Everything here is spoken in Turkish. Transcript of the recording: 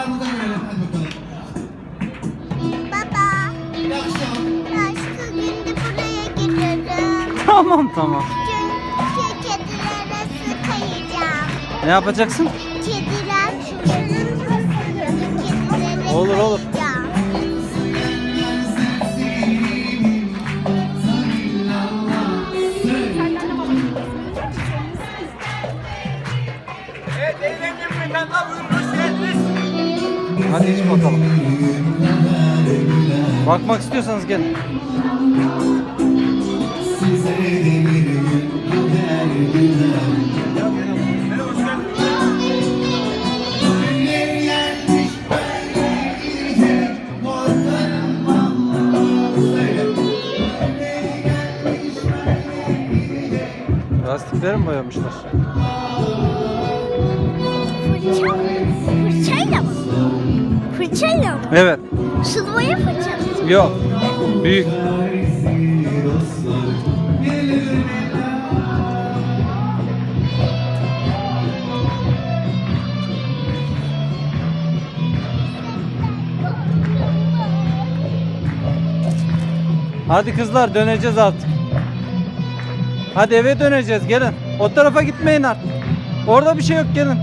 Ayağımıza görelim hadi bakalım. Baba, İyi akşam. başka günde buraya gelirim. Tamam tamam. Çünkü kedilere su kayacağım. Ne yapacaksın? Kediler kedilere Olur, olur. kayacağım. Evet, buyurun. Hadi iç bakalım. Bakmak istiyorsanız gelin. Lastikleri mi boyamışlar? Fırçayla mı? Evet. Sulu boya fırçası. Yok. Büyük. Hadi kızlar döneceğiz artık. Hadi eve döneceğiz gelin. O tarafa gitmeyin artık. Orada bir şey yok gelin.